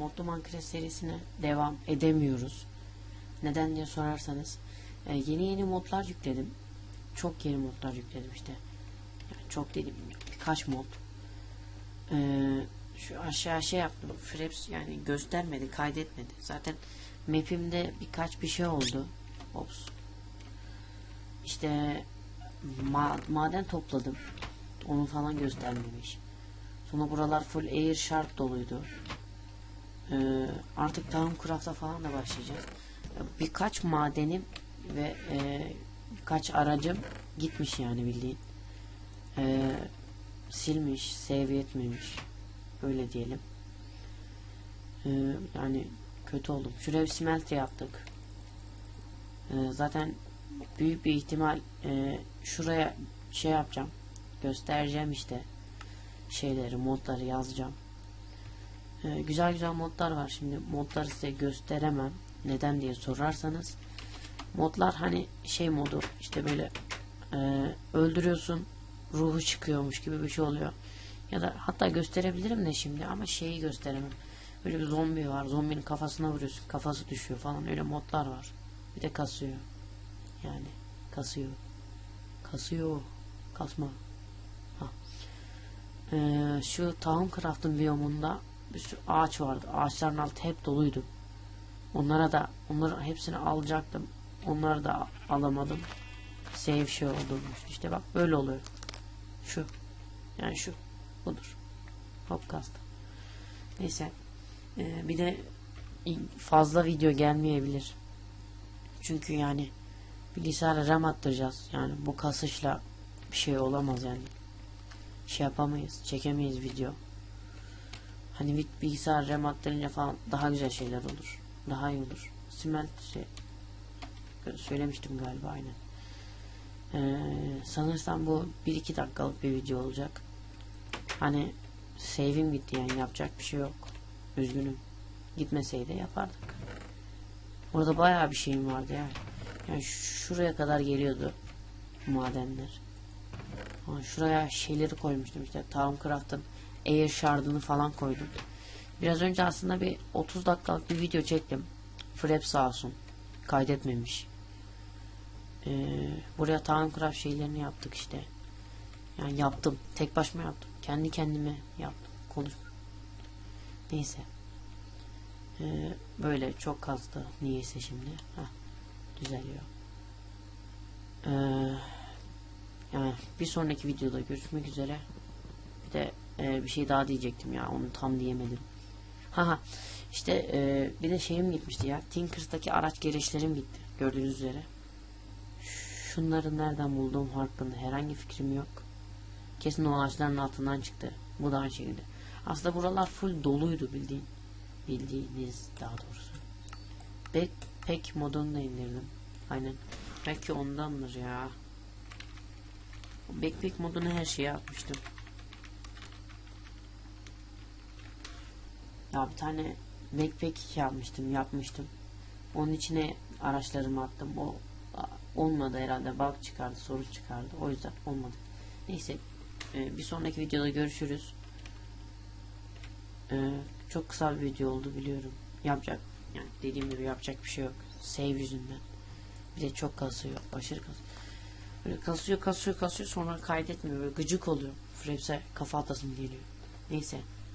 Modlu Minecraft serisine devam edemiyoruz. Neden diye sorarsanız e, yeni yeni modlar yükledim. Çok yeni modlar yükledim işte. Yani çok dedim birkaç mod. E, şu aşağı şey yaptım. Fraps yani göstermedi, kaydetmedi. Zaten map'imde birkaç bir şey oldu. Ops. İşte ma- maden topladım. Onu falan göstermemiş. Sonra buralar full air shard doluydu. Ee, artık Towncraft'a falan da başlayacağız. Birkaç madenim ve e, birkaç aracım gitmiş yani bildiğin. Ee, silmiş, save etmemiş. Öyle diyelim. Ee, yani kötü oldum. Şuraya bir smelter yaptık. Ee, zaten büyük bir ihtimal e, şuraya şey yapacağım. Göstereceğim işte şeyleri, modları yazacağım. Ee, güzel güzel modlar var. Şimdi modları size gösteremem. Neden diye sorarsanız modlar hani şey modu işte böyle e, öldürüyorsun ruhu çıkıyormuş gibi bir şey oluyor. Ya da hatta gösterebilirim de şimdi ama şeyi gösteremem. Böyle bir zombi var. Zombinin kafasına vuruyorsun. Kafası düşüyor falan. Öyle modlar var. Bir de kasıyor. Yani kasıyor. Kasıyor. Kasma. Ha. Ee, şu Towncraft'ın biyomunda bir sürü ağaç vardı. Ağaçların altı hep doluydu. Onlara da onların hepsini alacaktım. Onları da alamadım. Save şey olurmuş. İşte bak böyle oluyor. Şu. Yani şu. Budur. Hop kastım. Neyse. Ee, bir de fazla video gelmeyebilir. Çünkü yani bilgisayara RAM attıracağız. Yani bu kasışla bir şey olamaz yani. Şey yapamayız. Çekemeyiz video. Hani bilgisayar RAM attırınca falan daha güzel şeyler olur. Daha iyi olur. Smelt şey söylemiştim galiba aynen. Ee, sanırsam bu 1-2 dakikalık bir video olacak. Hani save'im gitti yani yapacak bir şey yok. Üzgünüm. Gitmeseydi yapardık. Orada bayağı bir şeyim vardı yani. Yani şuraya kadar geliyordu madenler. Şuraya şeyleri koymuştum işte Towncraft'ın Air Shard'ını falan koydum. Biraz önce aslında bir 30 dakikalık bir video çektim. Frap sağ olsun. Kaydetmemiş. Ee, buraya Towncraft şeylerini yaptık işte. Yani yaptım. Tek başıma yaptım. Kendi kendime yaptım. Konuş. Neyse. Ee, böyle çok kazdı. Niyeyse şimdi. Heh, düzeliyor. Ee, yani bir sonraki videoda görüşmek üzere. Bir de e, bir şey daha diyecektim ya. Onu tam diyemedim. Haha. İşte e, bir de şeyim gitmişti ya. Tinkers'taki araç gelişlerim gitti. Gördüğünüz üzere. Şunları nereden bulduğum hakkında herhangi fikrim yok. Kesin o ağaçların altından çıktı. Bu da aynı şekilde. Aslında buralar full doluydu bildiğin. Bildiğiniz daha doğrusu. Backpack modunu da indirdim. Aynen. Belki ondandır ya. Backpack moduna her şeyi atmıştım. Ya bir tane backpack yapmıştım, yapmıştım. Onun içine araçlarımı attım. O olmadı herhalde. Bug çıkardı, sorun çıkardı. O yüzden olmadı. Neyse. e, bir sonraki videoda görüşürüz. E, çok kısa bir video oldu biliyorum. Yapacak. Yani dediğim gibi yapacak bir şey yok. Save yüzünden. Bir de çok kasıyor. Aşırı kasıyor. Böyle kasıyor kasıyor kasıyor sonra kaydetmiyor. Böyle gıcık oluyor. Fraps'e kafa atasım geliyor. Neyse.